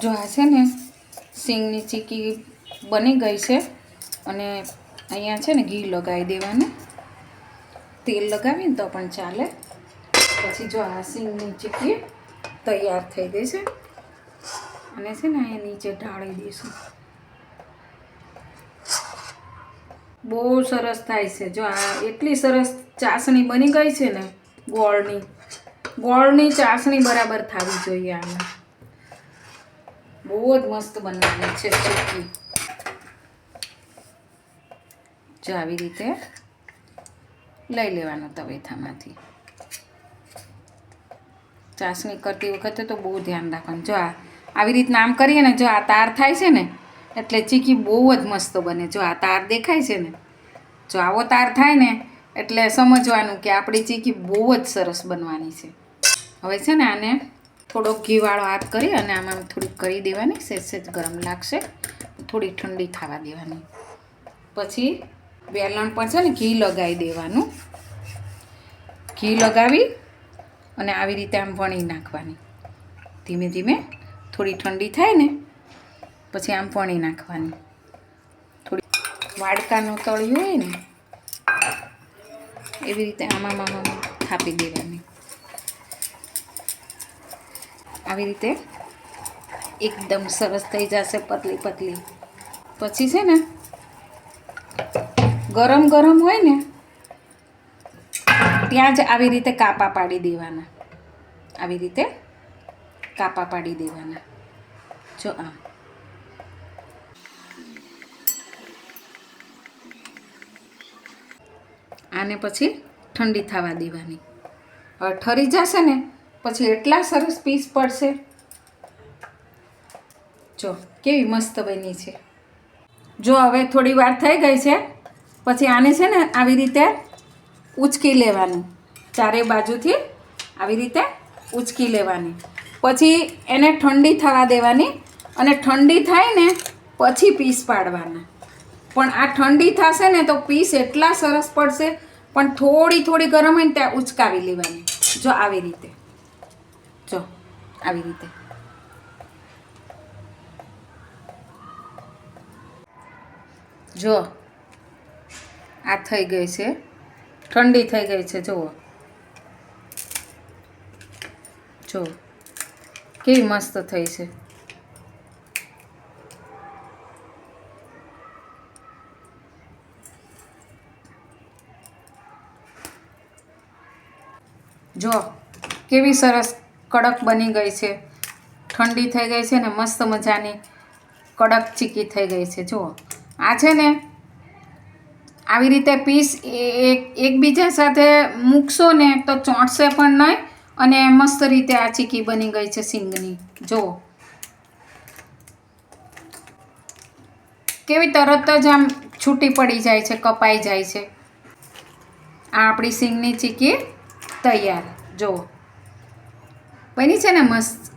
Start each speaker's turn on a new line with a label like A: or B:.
A: જો આ છે ને સિંગની ચીકી બની ગઈ છે અને અહીંયા છે ને ઘી લગાવી દેવાનું. તેલ લગાવીને તો પણ ચાલે. પછી જો આ સિંગની ચીકી તૈયાર થઈ ગઈ છે. અને છે ને અહીંયા નીચે ઢાળી દઈશું. બહુ સરસ થાય છે. જો આ એટલી સરસ ચાસણી બની ગઈ છે ને ગોળની. ગોળની ચાસણી બરાબર થવી જોઈએ આમાં. બહુ જ મસ્ત બનાવવાની છે ચીકી. જો આવી રીતે લઈ લેવાનો તવેથામાંથી. ચાસણી કરતી વખતે તો બહુ ધ્યાન રાખવાનું. જો આ આવી રીતના આમ કરીએ ને, જો આ તાર થાય છે ને, એટલે ચીકી બહુ જ મસ્ત બને. જો આ તાર દેખાય છે ને, જો આવો તાર થાય ને, એટલે સમજવાનું કે આપણી ચીકી બહુ જ સરસ બનવાની છે. હવે છે ને આને થોડોક ઘીવાળો હાથ કરી અને આમાં થોડીક કરી દેવાની. સેજ ગરમ લાગશે. થોડી ઠંડી થવા દેવાની. પછી વેલણ પર છે ને ઘી લગાવી દેવાનું. ઘી લગાવી અને આવી રીતે આમ વણી નાખવાની. ધીમે ધીમે થોડી ઠંડી થાય ને પછી આમ વણી નાખવાની. થોડી વાડકાનું તળિયું હોય ને, એવી રીતે આમાં આમાં થાપી દેવાની. આવી રીતે એકદમ સરસ થઈ જશે પતલી પતલી. પછી છે ને, ગરમ ગરમ હોય ને, ત્યાં જ આવી રીતે કાપા પાડી દેવાના. આવી રીતે કાપા પાડી દેવાના. જો આમ આને પછી ઠંડી થવા દેવાની. હવે ઠરી જશે ને પછી એટલા સરસ પીસ પડશે. જો, કેવી મસ્ત બની છે. જો, હવે થોડી વાર થઈ ગઈ છે. પછી આને છે ને આવી રીતે ઉચકી લેવાનું. ચારે બાજુથી આવી રીતે ઉચકી લેવાની. પછી એને ઠંડી થવા દેવાની અને ઠંડી થાય ને પછી પીસ પાડવાના. પણ આ ઠંડી થશે ને તો પીસ એટલા સરસ પડશે, પણ થોડી થોડી ગરમ હોય ને ત્યાં ઉચકાવી લેવાની. જો, આવી રીતે. જો આવી રીતે જો, આ થઈ ગઈ છે. ઠંડી થઈ ગઈ છે, જુઓ. જો, કેવી મસ્ત થઈ છે. જો, કેવી સરસ કડક બની ગઈ છે. ઠંડી થઈ ગઈ છે ને મસ્ત મજાની કડક ચીકી થઈ ગઈ છે. જુઓ. આ છે ને આવી રીતે પીસ એક એકબીજા સાથે મૂકશો ને તો ચોંટશે પણ નહીં અને મસ્ત રીતે આ ચીકી બની ગઈ છે સિંગની. જુઓ. કેવી તરત જ આમ છૂટી પડી જાય છે, કપાઈ જાય છે. આ આપણી સિંગની ચીકી તૈયાર. જુઓ. બની છે ને મસ્ત?